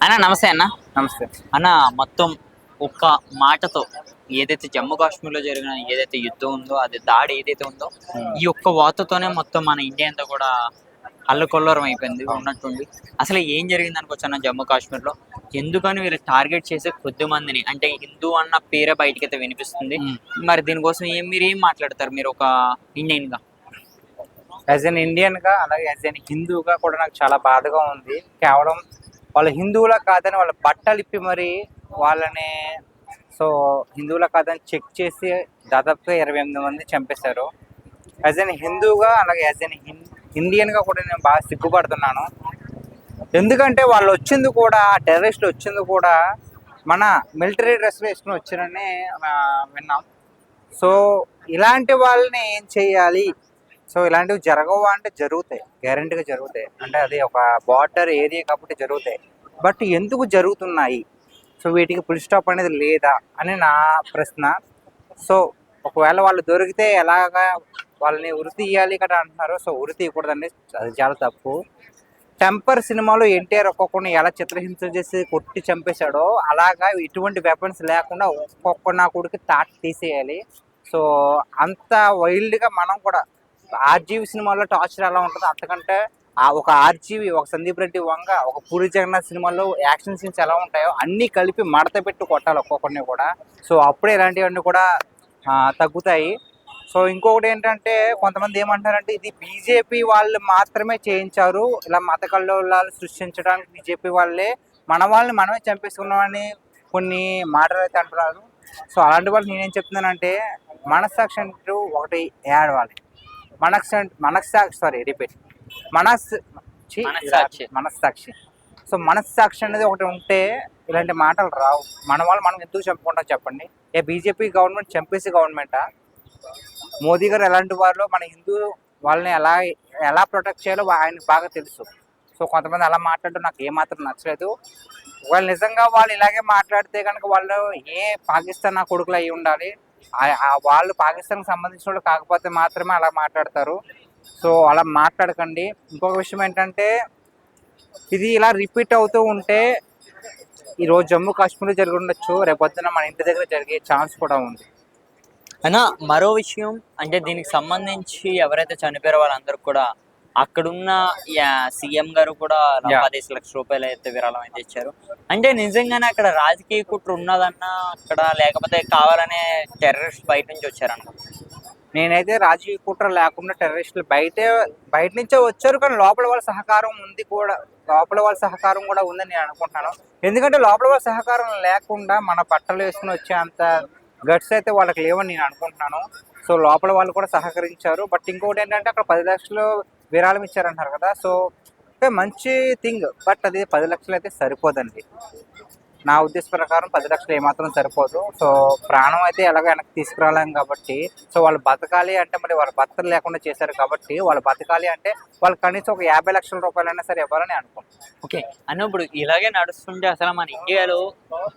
అన్న నమస్తే అన్న. నమస్తే. అన్న మొత్తం ఒక్క మాటతో ఏదైతే జమ్మూ కాశ్మీర్లో జరిగిన ఏదైతే యుద్ధం ఉందో అది దాడి ఏదైతే ఉందో ఈ ఒక్క వార్తతోనే మొత్తం మన ఇండియా అంతా కూడా అల్లకొల్లరం అయిపోయింది ఉన్నట్టుండి. అసలు ఏం జరిగింది అనుకోవచ్చు అన్న జమ్మూ కాశ్మీర్లో? ఎందుకని వీళ్ళు టార్గెట్ చేసే కొద్ది మందిని అంటే హిందూ అన్న పేరే బయటకి అయితే వినిపిస్తుంది మరి దీనికోసం ఏం మీరు ఏం మాట్లాడతారు? మీరు ఒక ఇండియన్గా యాజ్ ఎన్ ఇండియన్గా అలాగే యాజ్ ఎన్ హిందూగా కూడా నాకు చాలా బాధగా ఉంది. కేవలం వాళ్ళ హిందువులా కాదని వాళ్ళ బట్టలు ఇప్పి మరి వాళ్ళని సో హిందువులా కాదని చెక్ చేసి దాదాపుగా ఇరవై ఎనిమిది మంది చంపేశారు. యాజ్ ఎన్ హిందూగా అలాగే యాజ్ ఎన్ ఇండియన్గా కూడా నేను బాగా సిగ్గుపడుతున్నాను. ఎందుకంటే వాళ్ళు వచ్చింది కూడా ఆ టెర్రరిస్టులు వచ్చింది కూడా మన మిలిటరీ డ్రెస్ వేసుకుని వచ్చారని విన్నాం. సో ఇలాంటి వాళ్ళని ఏం చేయాలి? సో ఇలాంటివి జరగవు అంటే జరుగుతాయి. గ్యారంటీగా జరుగుతాయి. అంటే అది ఒక బార్డర్ ఏరియా కాబట్టి జరుగుతాయి. బట్ ఎందుకు జరుగుతున్నాయి? సో వీటికి ఫుల్ స్టాప్ అనేది లేదా అని నా ప్రశ్న. సో ఒకవేళ వాళ్ళు దొరికితే ఎలాగా వాళ్ళని ఉరి తీయాలి కదా అంటున్నారు. సో ఉరి తీయకూడదండి. అది చాలా తప్పు. టెంపర్ సినిమాలో ఎన్టీఆర్ ఒక్కొక్కరిని ఎలా చిత్రహింస చేసి కొట్టి చంపేశాడో అలాగా ఇటువంటి వెపన్స్ లేకుండా ఒక్కొక్క నా కొడుకు తాట తీసేయాలి. సో అంత వైల్డ్గా మనం కూడా ఆర్జీవి సినిమాలో టార్చర్ ఎలా ఉంటుందో అంతకంటే ఆ ఒక ఆర్జీవి ఒక సందీప్ రెడ్డి వంగ ఒక పూరి జగన్నాథ్ సినిమాలో యాక్షన్ సీన్స్ ఎలా ఉంటాయో అన్నీ కలిపి మడత పెట్టి కొట్టాలి ఒక్కొక్కరిని కూడా. సో అప్పుడే ఇలాంటివన్నీ కూడా తగ్గుతాయి. సో ఇంకొకటి ఏంటంటే కొంతమంది ఏమంటారంటే ఇది బీజేపీ వాళ్ళు మాత్రమే చేయించారు. ఇలా మత కల్లోలాలు సృష్టించడానికి బీజేపీ వాళ్ళే మన వాళ్ళని మనమే చంపేసుకున్నామని కొన్ని మాటలు అయితే అంటున్నారు. సో అలాంటి వాళ్ళు నేనేం చెప్తున్నానంటే మనస్సాక్షి అంటూ ఒకటి ఏడవాలి మనస్సాక్షి మనస్సాక్షి సారీ రిపీట్ మనస్ మనస్సాక్షి. మనస్సాక్షి. సో మనస్సాక్షి అనేది ఒకటి ఉంటే ఇలాంటి మాటలు రావు. మన వాళ్ళు మనం ఎందుకు చంపుకుంటాం చెప్పండి? ఏ బీజేపీ గవర్నమెంట్ చంపేసి గవర్నమెంటా? మోదీ గారు ఎలాంటి వారిలో మన హిందూ వాళ్ళని ఎలా ఎలా ప్రొటెక్ట్ చేయాలో ఆయనకు బాగా తెలుసు. సో కొంతమంది అలా మాట్లాడడం నాకు ఏమాత్రం నచ్చలేదు. వాళ్ళు నిజంగా వాళ్ళు ఇలాగే మాట్లాడితే కనుక వాళ్ళు ఏ పాకిస్తాన్ నా కొడుకులు అయి ఉండాలి? వాళ్ళు పాకిస్తాన్కి సంబంధించిన వాళ్ళు కాకపోతే మాత్రమే అలా మాట్లాడతారు. సో అలా మాట్లాడకండి. ఇంకొక విషయం ఏంటంటే ఇది ఇలా రిపీట్ అవుతూ ఉంటే ఈరోజు జమ్మూ కాశ్మీర్లో జరిగి ఉండొచ్చు రేపొద్దున మన ఇంటి దగ్గర జరిగే ఛాన్స్ కూడా ఉంది. అయినా మరో విషయం అంటే దీనికి సంబంధించి ఎవరైతే చనిపోయారో వాళ్ళందరూ కూడా అక్కడున్న సీఎం గారు కూడా. పదిహేను లక్షల రూపాయలు అయితే విరాళం అయితే ఇచ్చారు. అంటే నిజంగానే అక్కడ రాజకీయ కుట్ర ఉన్నదన్న అక్కడ లేకపోతే కావాలనే టెర్రరిస్ట్ బయట నుంచి వచ్చారన్న. నేనైతే రాజకీయ కుట్ర లేకుండా టెర్రరిస్టులు బయటే బయట నుంచే వచ్చారు కానీ లోపల వాళ్ళ సహకారం ఉంది కూడా లోపల వాళ్ళ సహకారం కూడా ఉందని నేను అనుకుంటున్నాను. ఎందుకంటే లోపల వాళ్ళ సహకారం లేకుండా మన బట్టలు వేసుకుని వచ్చే అంత గట్స్ అయితే వాళ్ళకి లేవని నేను అనుకుంటున్నాను. సో లోపల వాళ్ళు కూడా సహకరించారు. బట్ ఇంకోటి ఏంటంటే అక్కడ పది లక్షలు విరాళం ఇచ్చారంటారు కదా. సో అంటే మంచి థింగ్ బట్ అది పది లక్షలు అయితే సరిపోదండి. నా ఉద్దేశ ప్రకారం పది లక్షలు ఏమాత్రం సరిపోదు. సో ప్రాణం అయితే ఎలాగో వెనక్కి తీసుకురాలేం కాబట్టి సో వాళ్ళు బతకాలి అంటే మరి వాళ్ళు బతకలు లేకుండా చేశారు కాబట్టి వాళ్ళు బతకాలి అంటే వాళ్ళు కనీసం ఒక యాభై లక్షల రూపాయలైనా సరే ఇవ్వాలని అనుకుంటున్నాను. ఓకే. అన్న ఇప్పుడు ఇలాగే నడుస్తుంటే అసలు మన ఇండియాలో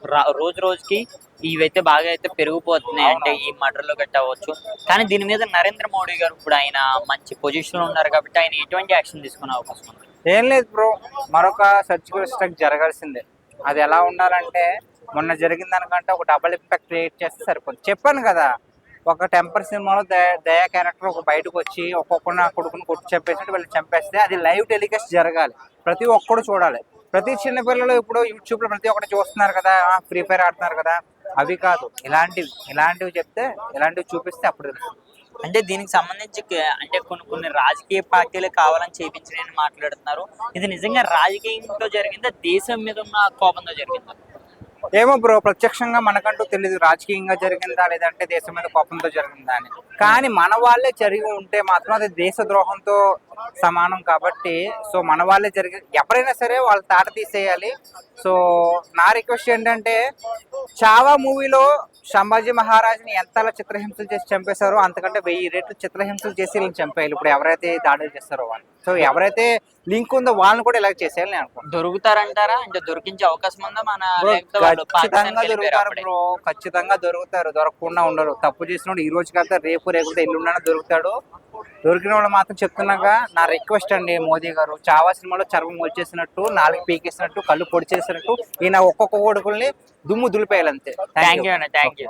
రా- రోజు రోజుకి ఇవైతే బాగా అయితే పెరిగిపోతున్నాయి. అంటే ఈ మర్డర్లు గట్ట అవ్వచ్చు. కానీ దీని మీద నరేంద్ర మోడీ గారు ఇప్పుడు ఆయన మంచి పొజిషన్లో ఉన్నారు కాబట్టి ఆయన ఎటువంటి యాక్షన్ తీసుకునే అవకాశం ఉంది? ఏం లేదు బ్రో మరొక సర్జికల్ స్ట్రైక్ జరగాల్సిందే. అది ఎలా ఉండాలంటే మొన్న జరిగిన దానికంటే ఒక డబల్ ఇంపాక్ట్ క్రియేట్ చేస్తే సరిపోతుంది చెప్పాను కదా ఒక టెంపర్ సినిమాలో దయా క్యారెక్టర్ ఒక బయటకు వచ్చి ఒక్కొక్క నా కొడుకుని కొట్టి చంపేసినట్టు వీళ్ళు చంపేస్తే అది లైవ్ టెలికాస్ట్ జరగాలి. ప్రతి ఒక్కడు చూడాలి. ప్రతి చిన్నపిల్లలు ఇప్పుడు యూట్యూబ్లో ప్రతి ఒక్కటి చూస్తున్నారు కదా ఫ్రీ ఫైర్ ఆడుతున్నారు కదా అవి కాదు. ఇలాంటివి ఇలాంటివి చెప్తే ఇలాంటివి చూపిస్తే అప్పుడు తెలుస్తుంది. అంటే దీనికి సంబంధించి అంటే కొన్ని కొన్ని రాజకీయ పార్టీలు కావాలని చేయించడానికి మాట్లాడుతున్నారు. ఇది నిజంగా రాజకీయంతో జరిగిందా? దేశం మీద ఉన్న కోపంతో జరిగిందా? ఏమో బ్రో ప్రత్యక్షంగా మనకంటూ తెలియదు రాజకీయంగా జరిగిందా లేదంటే దేశం మీద కోపంతో జరిగిందా అని. కానీ మన వాళ్ళే జరిగి ఉంటే మాత్రం అది దేశ ద్రోహంతో సమానం కాబట్టి సో మన వాళ్ళే జరిగి ఎవరైనా సరే వాళ్ళు తాట తీసేయాలి. సో నా రిక్వెస్ట్ ఏంటంటే చావా మూవీలో సంభాజీ మహారాజ్ని ఎంతలా చిత్రహింసలు చేసి చంపేశారో అంతకంటే వెయ్యి రెట్లు చిత్రహింసలు చేసి వీళ్ళని చంపేయాలి. ఇప్పుడు ఎవరైతే దాడులు చేస్తారో వాళ్ళు సో ఎవరైతే లింక్ ఉందో వాళ్ళని కూడా ఇలా చేసేయాలి నేను దొరుకుతారంటారా? అంటే దొరికించే అవకాశం ఉందా? మన ఖచ్చితంగా దొరుకుతారు? బ్రో. ఖచ్చితంగా దొరుకుతారు. దొరకకుండా ఉండరు. తప్పు చేసినోడు ఈ రోజు కాక రేపు రేపు ఎల్లుండైనా దొరుకుతాడు. దొరికిన వాళ్ళు మాత్రం చెప్తున్నాక నా రిక్వెస్ట్ అండి మోదీ గారు. చావా సినిమాలో చర్మం వచ్చేసినట్టు నాలుగు పీకేసినట్టు కళ్ళు పొడి చేసినట్టు ఈయన ఒక్కొక్క కొడుకుల్ని దుమ్ము దులిపేయాలంతే. థ్యాంక్ యూ అన్న థ్యాంక్ యూ